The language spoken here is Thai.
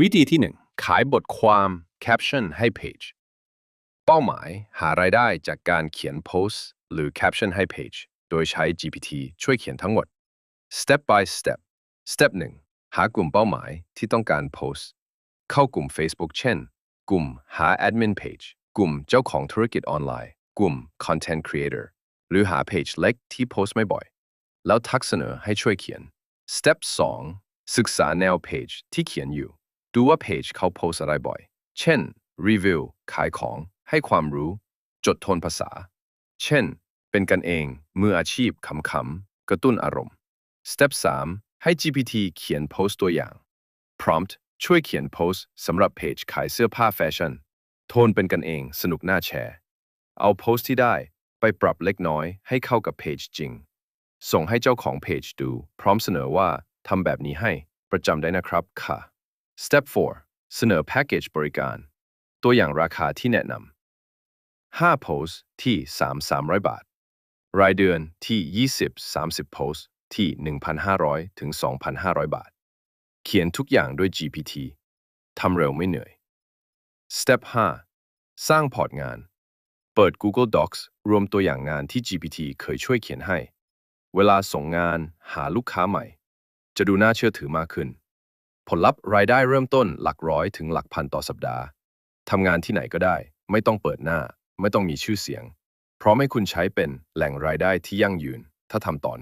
วิธีที่ 1 ขายบทความ caption ให้เพจเป้าหมายหารายได้จากการเขียนโพสต์หรือ caption ให้เพจโดยใช้ GPT ช่วยเขียนทั้งหมด step by step step 1 หากลุ่มเป้าหมายที่ต้องการโพสต์ เข้ากลุ่ม Facebook เช่น กลุ่มหา admin page กลุ่มเจ้าของธุรกิจออนไลน์ กลุ่ม content creator หรือหาเพจเล็กที่โพสต์ไม่บ่อย แล้วทักเสนอให้ช่วยเขียน Step 2 ศึกษาแนวเพจที่เขียนอยู่ ดูว่าเพจเขาโพสอะไรบ่อย เช่น รีวิว ขายของ ให้ความรู้ จดโทนภาษา เช่น เป็นกันเอง มืออาชีพ ขำๆ กระตุ้นอารมณ์ Step 3ให้ GPT เขียนโพสต์ตัวอย่าง Prompt ช่วยเขียนโพสต์สำหรับเพจขายเสื้อผ้าแฟชั่น โทนเป็นกันเอง สนุกน่าแชร์ เอาโพสต์ที่ได้ไปปรับเล็กน้อยให้เข้ากับเพจจริง ส่งให้เจ้าของเพจดู พร้อมเสนอว่าทำแบบนี้ให้ประจำได้นะครับค่ะ Step 4 เสนอแพ็กเกจบริการ ตัวอย่างราคาที่แนะนำ5โพสที่ 3 300 บาท รายเดือนที่ 20 30 โพสที่ 1,500 ถึง 2,500 บาท เขียนทุกอย่างด้วย GPT ทำเร็วไม่เหนื่อย Step 5 สร้างพอร์ตงาน เปิด Google Docs รวมตัวอย่างงานที่ GPT เคยช่วยเขียนให้ เวลาส่งงานหาลูกค้าใหม่ จะดูน่าเชื่อถือมากขึ้น ผลลัพธ์รายได้เริ่มต้นหลักร้อยถึงหลักพันต่อสัปดาห์ทำงานที่ไหนก็ได้ ไม่ต้องเปิดหน้า ไม่ต้องมีชื่อเสียง เพราะไม่คุณใช้เป็นแหล่งรายได้ที่ยั่งยืน ถ้าทำต่อ